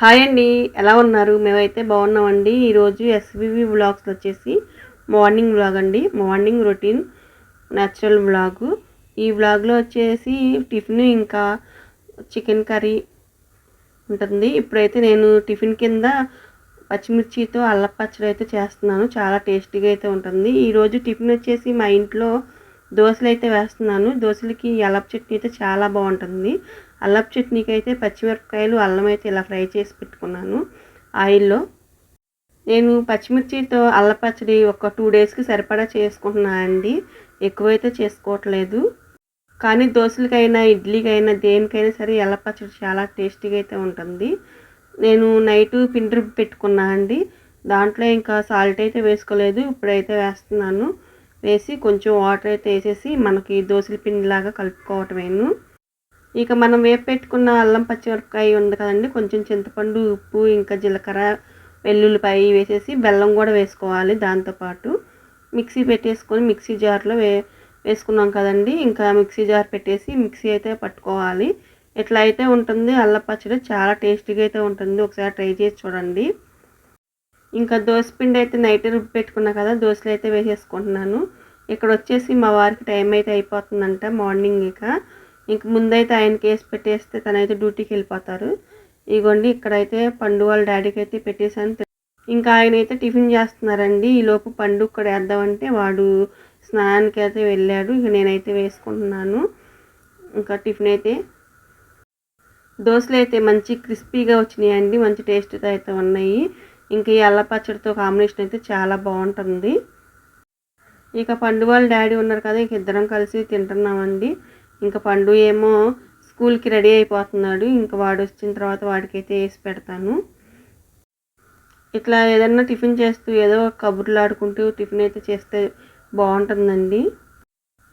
Hi అండి ఎలా ఉన్నారు? మేమైతే బాగున్నామండి. ఈరోజు ఎస్వివి బ్లాగ్స్ వచ్చేసి మార్నింగ్ వ్లాగ్ అండి. మార్నింగ్ రొటీన్ న్యాచురల్ బ్లాగ్ ఈ వ్లాగ్లో వచ్చేసి టిఫిన్ ఇంకా చికెన్ కర్రీ ఉంటుంది. ఇప్పుడైతే నేను టిఫిన్ కింద పచ్చిమిర్చితో అల్లం పచ్చడి అయితే చేస్తున్నాను. చాలా టేస్టీగా అయితే ఉంటుంది. ఈరోజు టిఫిన్ వచ్చేసి మా ఇంట్లో దోశలు అయితే వేస్తున్నాను. దోశలకి అల్లపు చట్నీ అయితే చాలా బాగుంటుంది. అల్లపు చట్నీకి అయితే పచ్చిమిరపకాయలు అల్లం అయితే ఇలా ఫ్రై చేసి పెట్టుకున్నాను. ఆయిల్లో నేను పచ్చిమిర్చితో అల్ల పచ్చడి ఒక టూ డేస్కి సరిపడా చేసుకుంటున్నాను అండి. ఎక్కువైతే చేసుకోవట్లేదు. కానీ దోశలకైనా ఇడ్లీకైనా దేనికైనా సరే ఎల్ల పచ్చడి చాలా టేస్టీగా అయితే ఉంటుంది. నేను నైట్ పిండి పెట్టుకున్నా అండి. దాంట్లో ఇంకా సాల్ట్ అయితే వేసుకోలేదు. ఇప్పుడైతే వేస్తున్నాను. వేసి కొంచెం వాటర్ అయితే వేసేసి మనకి దోశల పిండిలాగా కలుపుకోవటమేను. ఇక మనం వేపు పెట్టుకున్న అల్లం పచ్చిమిరపకాయ ఉంది కదండి కొంచెం చింతపండు ఉప్పు ఇంకా జీలకర్ర వెల్లుల్లిపాయ వేసేసి బెల్లం కూడా వేసుకోవాలి. దాంతోపాటు మిక్సీ పెట్టేసుకొని మిక్సీ జార్లో వే వేసుకున్నాం కదండి. ఇంకా మిక్సీ జార్ పెట్టేసి మిక్సీ అయితే పట్టుకోవాలి. ఇట్లా అయితే ఉంటుంది అల్లం పచ్చడి చాలా టేస్టీగా అయితే ఉంటుంది. ఒకసారి ట్రై చేసి చూడండి. ఇంకా దోశ పిండి అయితే నైట్ రుబ్బి పెట్టుకున్నా కదా దోశలు అయితే వేసేసుకుంటున్నాను. ఇక్కడ వచ్చేసి మా వారికి టైం అయితే అయిపోతుందంట మార్నింగ్ ఇక. ఇంక ముందైతే ఆయనకి వేసి పెట్టేస్తే తనైతే డ్యూటీకి వెళ్ళిపోతారు. ఇగోండి ఇక్కడైతే పండు వాళ్ళ డాడీకి అయితే పెట్టేసాను ఇంకా ఆయన అయితే టిఫిన్ చేస్తున్నారండి. ఈలోపు పండు ఇక్కడ వేద్దామంటే వాడు స్నానానికి అయితే వెళ్ళాడు. ఇక నేనైతే వేసుకుంటున్నాను. ఇంకా టిఫిన్ అయితే. దోశలు అయితే మంచి క్రిస్పీగా వచ్చినాయండి. మంచి టేస్ట్తో అయితే ఉన్నాయి. ఇంకా ఈ అల్ల పచ్చడితో కాంబినేషన్ అయితే చాలా బాగుంటుంది. ఇక పండు వాళ్ళ డాడీ ఉన్నారు కదా ఇంక ఇద్దరం కలిసి తింటున్నామండి. ఇంకా పండు ఏమో స్కూల్కి రెడీ అయిపోతున్నాడు. ఇంకా వాడు వచ్చిన తర్వాత వాడికైతే వేసి పెడతాను. ఇట్లా ఏదన్నా టిఫిన్ చేస్తూ ఏదో కబుర్లు ఆడుకుంటూ టిఫిన్ అయితే చేస్తే బాగుంటుందండి.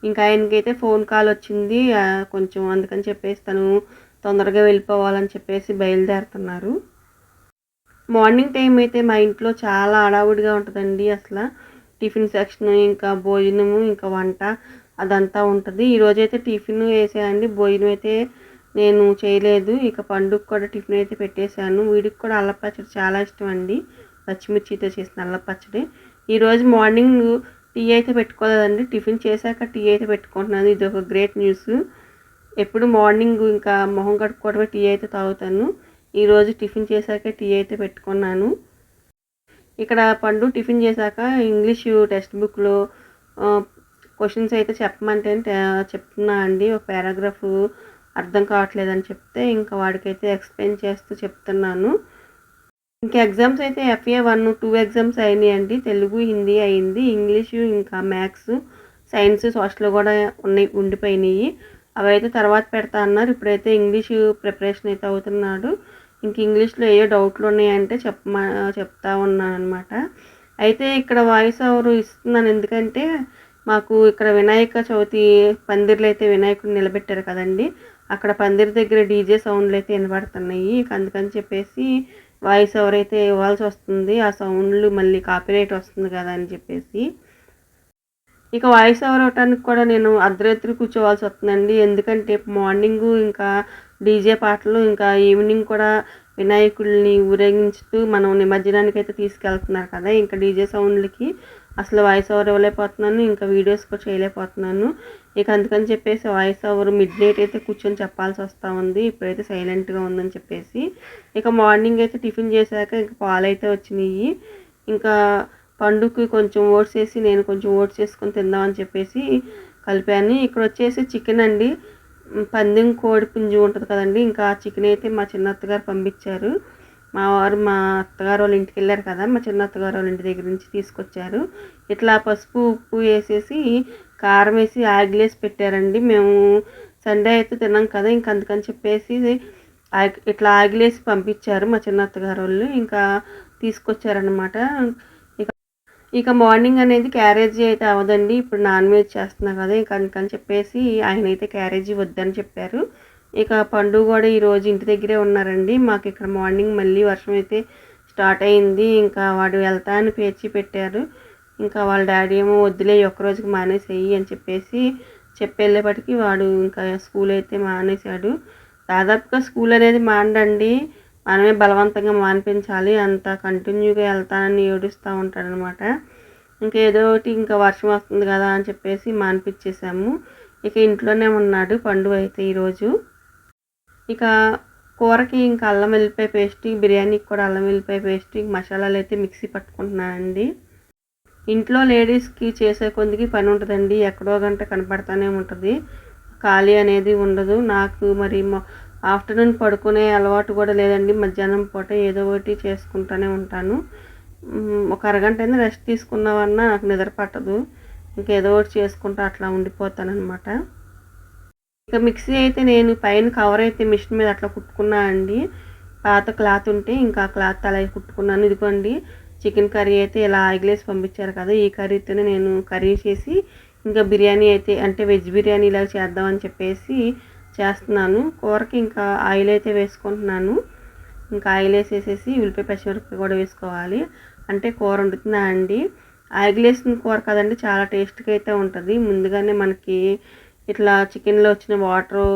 ఇంకా ఆయనకైతే ఫోన్ కాల్ వచ్చింది. కొంచెం అందుకని చెప్పేసి తను తొందరగా వెళ్ళిపోవాలని చెప్పేసి బయలుదేరుతున్నారు. మార్నింగ్ టైం అయితే మా ఇంట్లో చాలా హడావుడిగా ఉంటుందండి అసలు. టిఫిన్ సెక్షన్ ఇంకా భోజనము ఇంకా వంట అదంతా ఉంటుంది. ఈరోజైతే టిఫిన్ వేసేయండి. భోజనం అయితే నేను చేయలేదు. ఇక పండుగ కూడా టిఫిన్ అయితే పెట్టేశాను. వీడికి కూడా అల్ల పచ్చడి చాలా ఇష్టం అండి. పచ్చిమిర్చితో చేసిన అల్ల పచ్చడి. ఈరోజు మార్నింగ్ టీ అయితే పెట్టుకోలేదండి. టిఫిన్ చేశాక టీ అయితే పెట్టుకుంటున్నాను. ఇది ఒక గ్రేట్ న్యూస్. ఎప్పుడు మార్నింగ్ ఇంకా మొహం కడుక్కోవడమే టీ అయితే తాగుతాను. ఈరోజు టిఫిన్ చేశాక టీ అయితే పెట్టుకున్నాను. ఇక్కడ పండు టిఫిన్ చేశాక ఇంగ్లీష్ టెక్స్ట్ బుక్లో క్వశ్చన్స్ అయితే చెప్పమంటే చెప్తున్నా అండి. ఒక పారాగ్రాఫ్ అర్థం కావట్లేదని చెప్తే ఇంకా వాడికైతే ఎక్స్ప్లెయిన్ చేస్తూ చెప్తున్నాను. ఇంకా ఎగ్జామ్స్ అయితే ఎఫ్ఏ వన్ టూ ఎగ్జామ్స్ అయినాయండి. తెలుగు హిందీ అయింది. ఇంగ్లీషు ఇంకా మ్యాథ్స్ సైన్స్ సోషల్ కూడా ఉన్నాయి ఉండిపోయినాయి. అవి అయితే తర్వాత పెడతా అన్నారు. ఇప్పుడైతే ఇంగ్లీషు ప్రిపరేషన్ అయితే అవుతున్నాడు. ఇంక ఇంగ్లీష్లో ఏ డౌట్లు ఉన్నాయంటే చెప్పమా చెప్తా ఉన్నాను అనమాట అయితే ఇక్కడ వాయిస్ ఓవర్ ఇస్తున్నాను. ఎందుకంటే మాకు ఇక్కడ వినాయక చవితి పందిర్లు అయితే వినాయకుడు నిలబెట్టారు కదండి. అక్కడ పందిరి దగ్గర డీజే సౌండ్లు అయితే వినబడుతున్నాయి అందుకని చెప్పేసి వాయిస్ ఓవర్ అయితే ఇవ్వాల్సి వస్తుంది ఆ సౌండ్లు మళ్ళీ కాపీరైట్ వస్తుంది కదా అని చెప్పేసి. ఇక వాయిస్ ఓవర్ అవటానికి కూడా నేను అర్ధరాత్రి కూర్చోవాల్సి వస్తుందండి. ఎందుకంటే మార్నింగ్ ఇంకా డీజే పాటలు ఇంకా ఈవినింగ్ కూడా వినాయకుడిని ఊరేగించుతూ మనం నిమజ్జనానికి అయితే తీసుకెళ్తున్నారు కదా. ఇంకా డీజే సౌండ్లకి అసలు వాయిస్ ఓవర్ ఇవ్వలేకపోతున్నాను ఇంకా వీడియోస్ కూడా చేయలేకపోతున్నాను. ఇక అందుకని చెప్పేసి వాయిస్ ఓవర్ మిడ్ నైట్ అయితే కూర్చొని చెప్పాల్సి వస్తూ ఉంది. ఇప్పుడైతే సైలెంట్గా ఉందని చెప్పేసి. ఇక మార్నింగ్ అయితే టిఫిన్ చేశాక ఇంకా పాలైతే వచ్చినాయి. ఇంకా పండుకి కొంచెం ఓట్స్ వేసి నేను కొంచెం ఓట్స్ వేసుకొని తిందామని చెప్పేసి కలిపాను. ఇక్కడ వచ్చేసి చికెన్ అండి. పందెం కోడి పుంజు ఉంటుంది కదండి. ఇంకా చికెన్ అయితే మా చిన్న అత్తగారు పంపించారు. మా వారు మా అత్తగారు వాళ్ళ ఇంటికి వెళ్ళారు కదా మా చిన్న అత్తగారు వాళ్ళ ఇంటి దగ్గర నుంచి తీసుకొచ్చారు. ఇట్లా పసుపు ఉప్పు వేసేసి కారం వేసి ఆగిలేసి పెట్టారండి. మేము సండే అయితే తిన్నాం కదా ఇంక అందుకని చెప్పేసి ఇట్లా ఆగిలేసి పంపించారు మా చిన్న అత్తగారు వాళ్ళు. ఇంకా తీసుకొచ్చారనమాట ఇక ఇక మార్నింగ్ అనేది క్యారేజీ అయితే అవ్వదండి. ఇప్పుడు నాన్ వెజ్ చేస్తున్నా కదా ఇక అందుకని చెప్పేసి ఆయన అయితే క్యారేజీ వద్దని చెప్పారు. ఇక పండుగ కూడా ఈరోజు ఇంటి దగ్గరే ఉన్నారండి. మాకు ఇక్కడ మార్నింగ్ మళ్ళీ వర్షం అయితే స్టార్ట్ అయింది. ఇంకా వాడు వెళ్తా అని పేర్చి పెట్టారు. ఇంకా వాళ్ళ డాడీ ఏమో వద్దులే ఒక్కరోజుకి మానేసేయి అని చెప్పేసి చెప్పేళ్ళేపటికి వాడు ఇంకా స్కూల్ అయితే మానేశాడు. దాదాపుగా స్కూల్ అనేది మానండి. మనమే బలవంతంగా మానిపించాలి. అంత కంటిన్యూగా వెళ్తానని ఏడుస్తూ ఉంటాడనమాట. ఇంకా ఏదో ఒకటి ఇంకా వర్షం వస్తుంది కదా అని చెప్పేసి మానిపించేసాము ఇక ఇంట్లోనే ఉన్నాడు పండు అయితే ఈరోజు ఇక కూరకి ఇంకా అల్లం వెల్లిపాయ పేస్ట్ బిర్యానీకి కూడా అల్లం వెల్లిపాయ పేస్ట్ మసాలాలు అయితే మిక్సీ పట్టుకుంటున్నానండి. ఇంట్లో లేడీస్కి చేసే కొద్దికి పని ఉంటుందండి. ఎక్కడో గంట కనపడతానే ఉంటుంది. ఖాళీ అనేది ఉండదు. నాకు మరి ఆఫ్టర్నూన్ పడుకునే అలవాటు కూడా లేదండి. మధ్యాహ్నం పూట ఏదో ఒకటి చేసుకుంటూనే ఉంటాను. ఒక అరగంట అయినా రెస్ట్ తీసుకున్నామన్నా నాకు నిద్ర పట్టదు. ఇంకేదో ఒకటి చేసుకుంటూ అట్లా ఉండిపోతానమాట ఇక మిక్సీ అయితే నేను పైన కవర్ అయితే మిషన్ మీద అట్లా కుట్టుకున్నా అండి. పాత క్లాత్ ఉంటే ఇంకా క్లాత్ అలాగే కుట్టుకున్నాను. ఇదిగోండి చికెన్ కర్రీ అయితే ఇలా ఆయిగ్లేసి పంపించారు కదా ఈ కర్రీతోనే నేను కర్రీ చేసి ఇంకా బిర్యానీ అయితే అంటే వెజ్ బిర్యానీ ఇలా చేద్దామని చెప్పేసి చేస్తున్నాను. కూరకి ఇంకా ఆయిల్ అయితే వేసుకుంటున్నాను. ఇంకా ఆయిల్ వేసేసేసి ఉల్లిపాయ పచ్చిమిరపకాయ కూడా వేసుకోవాలి. అంటే కూర వండుతున్నా అండి. ఆయిల్ వేసిన కూర కదండి చాలా టేస్ట్గా అయితే ఉంటుంది. ముందుగానే మనకి ఇట్లా చికెన్లో వచ్చిన వాటర్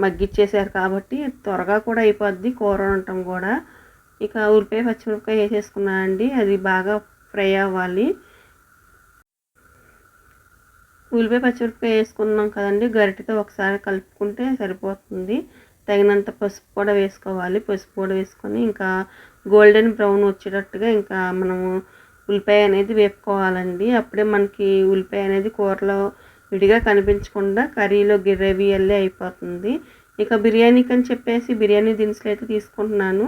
మగ్గిచ్చేసారు కాబట్టి త్వరగా కూడా అయిపోద్ది. కూర ఉండటం కూడా. ఇక ఉల్లిపాయ పచ్చిమిరపకాయ వేసేసుకున్నా అండి. అది బాగా ఫ్రై అవ్వాలి. ఉల్లిపాయ పచ్చిమిరపకాయ వేసుకున్నాం కదండి. గరిటెతో ఒకసారి కలుపుకుంటే సరిపోతుంది. తగినంత పసుపు కూడా వేసుకోవాలి. పసుపు కూడా వేసుకొని ఇంకా గోల్డెన్ బ్రౌన్ వచ్చేటట్టుగా ఇంకా మనము ఉల్లిపాయ అనేది వేపుకోవాలండి. అప్పుడే మనకి ఉల్లిపాయ అనేది కూరలో విడిగా కనిపించకుండా కర్రీలో గ్రేవీ అల్లే అయిపోతుంది. ఇక బిర్యానీకి అని చెప్పేసి బిర్యానీ దినుసులు అయితే తీసుకుంటున్నాను.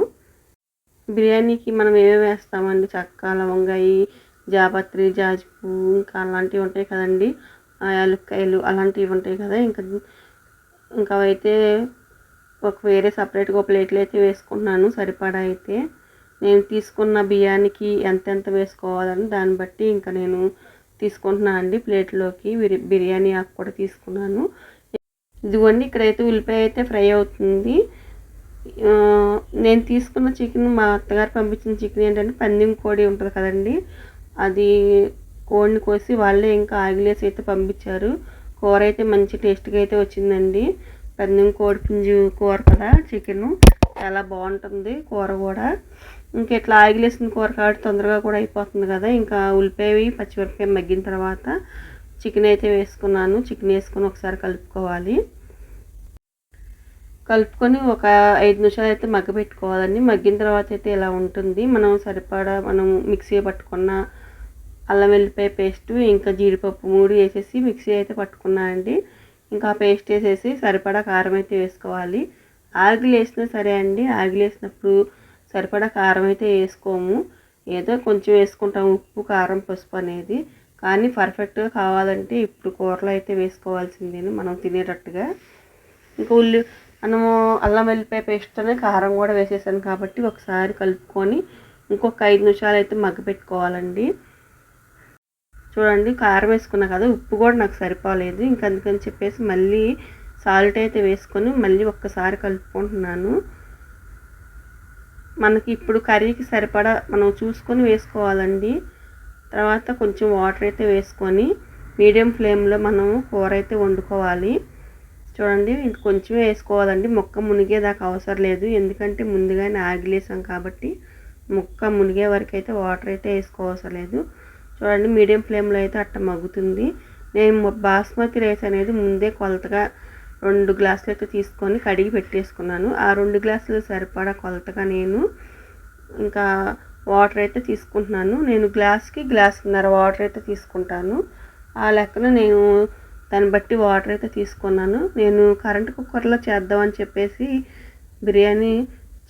బిర్యానీకి మనం ఏమేమి వేస్తామండి? చక్క లవంగాయి జాపత్రి జాజిపూ ఇంకా అలాంటివి ఉంటాయి కదండి. యాలక్కాయలు అలాంటివి ఉంటాయి కదా. ఇంకా ఇంకా అయితే ఒక వేరే సపరేట్గా ఒక ప్లేట్లు అయితే వేసుకుంటున్నాను. సరిపడా అయితే. నేను తీసుకున్న బియ్యానికి ఎంతెంత వేసుకోవాలని దాన్ని బట్టి ఇంకా నేను తీసుకుంటున్నాను అండి. ప్లేట్లోకి బిర్యానీ ఆకు కూడా తీసుకున్నాను. ఇదిగోండి ఇక్కడైతే ఉల్లిపాయ అయితే ఫ్రై అవుతుంది. నేను తీసుకున్న చికెన్ మా అత్తగారు పంపించిన చికెన్ ఏంటంటే పందెం కోడి ఉంటుంది కదండి. అది కోడిని కోసి వాళ్ళే ఇంకా ఆగిలేసి అయితే పంపించారు. కూర అయితే మంచి టేస్ట్గా అయితే వచ్చిందండి. పందెం కోడి పుంజు కూర కదా చికెను. చాలా బాగుంటుంది కూర కూడా. ఇంకా ఇట్లా ఆగిలేసిన కూర కాబట్టి తొందరగా కూడా అయిపోతుంది కదా. ఇంకా ఉల్లిపాయ పచ్చిమిరపకాయ మగ్గిన తర్వాత చికెన్ అయితే వేసుకున్నాను. చికెన్ వేసుకొని ఒకసారి కలుపుకోవాలి. కలుపుకొని ఒక ఐదు నిమిషాలు అయితే మగ్గ పెట్టుకోవాలండి మగ్గిన తర్వాత అయితే ఇలా ఉంటుంది? మనం సరిపడా మనం మిక్సీ పట్టుకున్న అల్లం వెల్లిపాయ పేస్ట్ ఇంకా జీడిపప్పు మూడు వేసేసి మిక్సీ అయితే పట్టుకున్నానండి. ఇంకా పేస్ట్ వేసేసి సరిపడా కారం అయితే వేసుకోవాలి. ఆగిలేసినా సరే అండి ఆగిలేసినప్పుడు సరిపడా కారం అయితే వేసుకోము. ఏదో కొంచెం వేసుకుంటాం. ఉప్పు కారం పసుపు అనేది. కానీ పర్ఫెక్ట్గా కావాలంటే ఇప్పుడు కూరలో అయితే వేసుకోవాల్సిందే మనం తినేటట్టుగా. ఇంకా ఉల్లి మనము అల్లం వెల్లిపాయ పేస్ట్తోనే కారం కూడా వేసేసాను కాబట్టి ఒకసారి కలుపుకొని ఇంకొక ఐదు నిమిషాలు అయితే మగ్గ పెట్టుకోవాలండి. చూడండి కారం వేసుకున్నా కదా ఉప్పు కూడా నాకు సరిపోలేదు. ఇంక అందుకని చెప్పేసి మళ్ళీ సాల్ట్ అయితే వేసుకొని మళ్ళీ ఒక్కసారి కలుపుకుంటున్నాను. మనకి ఇప్పుడు కర్రీకి సరిపడా మనం చూసుకొని వేసుకోవాలండి. తర్వాత కొంచెం వాటర్ అయితే వేసుకొని మీడియం ఫ్లేమ్లో మనం కూర అయితే వండుకోవాలి. చూడండి ఇంక కొంచెమే వేసుకోవాలండి. మొక్క మునిగేదాకా అవసరం లేదు. ఎందుకంటే ముందుగానే ఆగిలేసాం కాబట్టి ముక్క మునిగే వరకు అయితే వాటర్ అయితే వేసుకోవసరం లేదు. చూడండి మీడియం ఫ్లేమ్లో అయితే అట్ట మగ్గుతుంది. నేను బాస్మతి రైస్ అనేది ముందే కొలతగా రెండు గ్లాసులు అయితే తీసుకొని కడిగి పెట్టేసుకున్నాను. ఆ రెండు గ్లాసులు సరిపడా కొలతగా నేను ఇంకా వాటర్ అయితే తీసుకుంటున్నాను. నేను గ్లాస్కి గ్లాసున్నర వాటర్ అయితే తీసుకుంటాను. ఆ లెక్కన నేను దాన్ని బట్టి వాటర్ అయితే తీసుకున్నాను. నేను కరెంట్ కుక్కర్లో చేద్దామని చెప్పేసి బిర్యానీ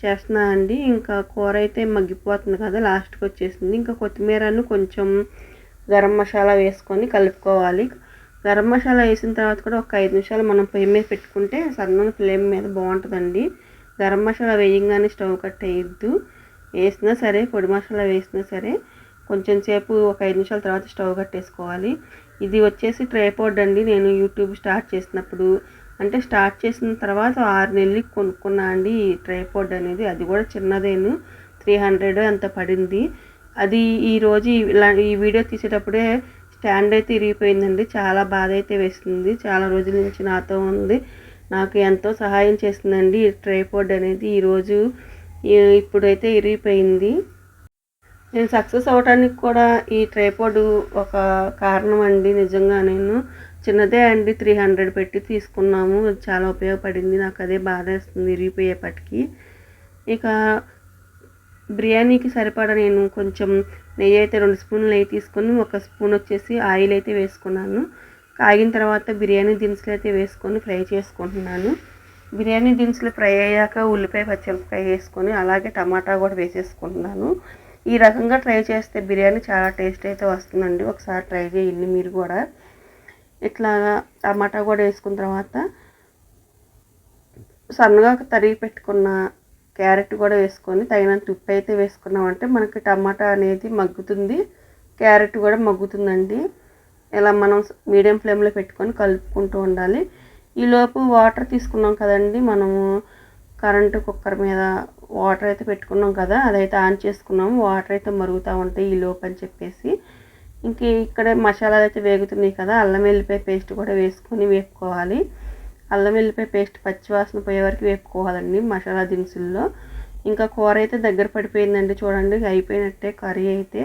చేస్తున్నా అండి. ఇంకా కూర అయితే మగ్గిపోతుంది కదా లాస్ట్కి వచ్చేసింది. ఇంకా కొత్తిమీరను కొంచెం గరం మసాలా వేసుకొని కలుపుకోవాలి. గరం మసాలా వేసిన తర్వాత కూడా ఒక ఐదు నిమిషాలు మనం పొయ్యి మీద పెట్టుకుంటే సన్నని ఫ్లేమ్ మీద బాగుంటుందండి. గరం మసాలా వేయంగానే స్టవ్ కట్టేయద్దు వేసినా సరే పొడి మసాలా వేసినా సరే కొంచెం సేపు ఒక ఐదు నిమిషాల తర్వాత స్టవ్ కట్టేసుకోవాలి ఇది వచ్చేసి ట్రైపోర్డ్ అండి. నేను యూట్యూబ్ స్టార్ట్ చేసినప్పుడు అంటే స్టార్ట్ చేసిన తర్వాత ఆరు నెలలకి కొనుక్కున్నా అండి ఈ ట్రైపోర్డ్ అనేది. అది కూడా చిన్నదేను. త్రీ హండ్రెడ్ అంత పడింది. అది ఈరోజు ఇలా ఈ వీడియో తీసేటప్పుడే స్టాండ్ అయితే ఇరిగిపోయిందండి. చాలా బాధ అయితే వేస్తుంది. చాలా రోజుల నుంచి నాతో ఉంది. నాకు ఎంతో సహాయం చేస్తుందండి ఈ ట్రైపోర్డ్ అనేది. ఈరోజు ఇప్పుడైతే ఇరిగిపోయింది. నేను సక్సెస్ అవడానికి కూడా ఈ ట్రైపాడ్ ఒక కారణం అండి నిజంగా నేను. చిన్నదే అండి. త్రీ హండ్రెడ్ పెట్టి తీసుకున్నాము. అది చాలా ఉపయోగపడింది. నాకు అదే బాధ వేస్తుంది ఇరిగిపోయేపటికి. ఇక బిర్యానీకి సరిపడా నేను కొంచెం నెయ్యి అయితే రెండు స్పూన్లు నెయ్యి తీసుకొని ఒక స్పూన్ వచ్చేసి ఆయిల్ అయితే వేసుకున్నాను. కాగిన తర్వాత బిర్యానీ దినుసులు అయితే వేసుకొని ఫ్రై చేసుకుంటున్నాను. బిర్యానీ దినుసులు ఫ్రై అయ్యాక ఉల్లిపాయ పచ్చిమిరపకాయ వేసుకొని అలాగే టమాటా కూడా వేసేసుకుంటున్నాను. ఈ రకంగా ట్రై చేస్తే బిర్యానీ చాలా టేస్ట్ అయితే వస్తుందండి. ఒకసారి ట్రై చేయండి మీరు కూడా. ఇట్లాగా టమాటా కూడా వేసుకున్న తర్వాత సన్నగా తరిగి పెట్టుకున్న క్యారెట్ కూడా వేసుకొని తగినంత ఉప్పు అయితే వేసుకున్నామంటే మనకి టమాటా అనేది మగ్గుతుంది. క్యారెట్ కూడా మగ్గుతుందండి. ఇలా మనం మీడియం ఫ్లేమ్లో పెట్టుకొని కలుపుకుంటూ ఉండాలి. ఈలోపు వాటర్ తీసుకున్నాం కదండి. మనము కరెంటు కుక్కర్ మీద వాటర్ అయితే పెట్టుకున్నాం కదా. అదైతే ఆన్ చేసుకున్నాము. వాటర్ అయితే మరుగుతూ ఉంటాయి ఈ లోపు అని చెప్పేసి. ఇంక ఇక్కడ మసాలాలు అయితే వేగుతున్నాయి కదా. అల్లం వెల్లిపాయ పేస్ట్ కూడా వేసుకొని వేపుకోవాలి. అల్లం వెల్లిపాయ పేస్ట్ పచ్చివాసన పోయే వరకు వేపుకోవాలండి మసాలా దినుసుల్లో. ఇంకా కూర అయితే దగ్గర పడిపోయిందండి చూడండి అయిపోయినట్టే కర్రీ అయితే.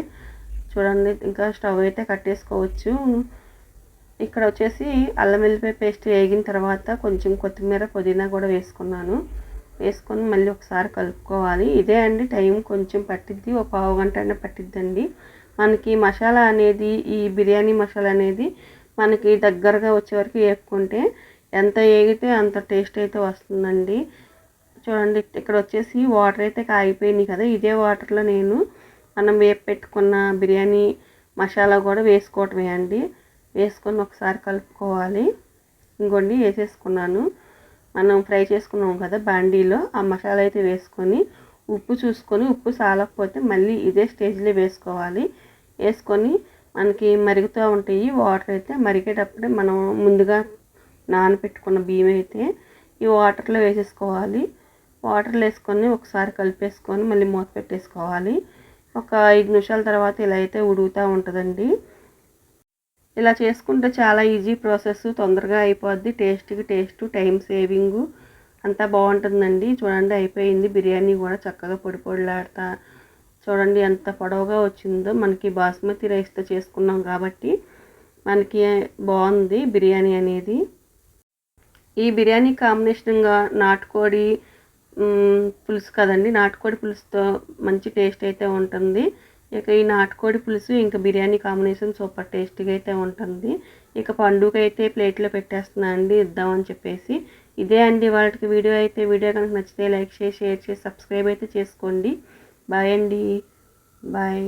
చూడండి ఇంకా స్టవ్ అయితే కట్టేసుకోవచ్చు. ఇక్కడ వచ్చేసి అల్లం వెల్లిపాయ పేస్ట్ వేగిన తర్వాత కొంచెం కొత్తిమీర పుదీనా కూడా వేసుకున్నాను. వేసుకొని మళ్ళీ ఒకసారి కలుపుకోవాలి. ఇదే అండి టైం కొంచెం పట్టిద్ది ఒక పావు గంట అయినా పట్టిద్దండి. మనకి మసాలా అనేది ఈ బిర్యానీ మసాలా అనేది మనకి దగ్గరగా వచ్చే వరకు వేపుకుంటే ఎంత వేగితే అంత టేస్ట్ అయితే వస్తుందండి. చూడండి ఇక్కడ వచ్చేసి వాటర్ అయితే కాగిపోయినాయి కదా. ఇదే వాటర్లో నేను మనం వేపు పెట్టుకున్న బిర్యానీ మసాలా కూడా వేసుకోవటమే అండి. వేసుకొని ఒకసారి కలుపుకోవాలి. ఇంకోండి వేసేసుకున్నాను. మనం ఫ్రై చేసుకున్నాం కదా బాండీలో ఆ మసాలా అయితే వేసుకొని ఉప్పు చూసుకొని ఉప్పు సాలకపోతే మళ్ళీ ఇదే స్టేజ్లో వేసుకోవాలి. వేసుకొని మనకి మరుగుతూ ఉంటాయి. వాటర్ అయితే మరిగేటప్పుడే మనం ముందుగా నానబెట్టుకున్న బియ్యం అయితే ఈ వాటర్లో వేసేసుకోవాలి. వాటర్లో వేసుకొని ఒకసారి కలిపేసుకొని మళ్ళీ మూత పెట్టేసుకోవాలి. ఒక ఐదు నిమిషాల తర్వాత ఇలా అయితే ఉడుగుతూ ఉంటుందండి. ఇలా చేసుకుంటే చాలా ఈజీ ప్రాసెస్ తొందరగా అయిపోద్ది. టేస్ట్కి టేస్ట్ టైం సేవింగు అంతా బాగుంటుందండి. చూడండి అయిపోయింది. బిర్యానీ కూడా చక్కగా పొడి పొడిలాడుతా చూడండి ఎంత పొడవుగా వచ్చిందో. మనకి బాస్మతి రైస్తో చేసుకున్నాం కాబట్టి మనకి బాగుంది బిర్యానీ అనేది. ఈ బిర్యానీ కాంబినేషన్గా నాటుకోడి పులుసు కదండి. నాటుకోడి పులుసుతో మంచి టేస్ట్ అయితే ఉంటుంది. ఇక ఈ నాటుకోడి పులుసు ఇంకా బిర్యానీ కాంబినేషన్ సూపర్ టేస్టీగా అయితే ఉంటుంది. ఇక పండుగ అయితే ప్లేట్లో పెట్టేస్తున్నా అండి ఇద్దామని చెప్పేసి. ఇదే అండి వాళ్ళకి వీడియో అయితే. వీడియో కనుక నచ్చితే లైక్ చేసి షేర్ చేసి సబ్స్క్రైబ్ అయితే చేసుకోండి. బాయ్ అండి. బాయ్.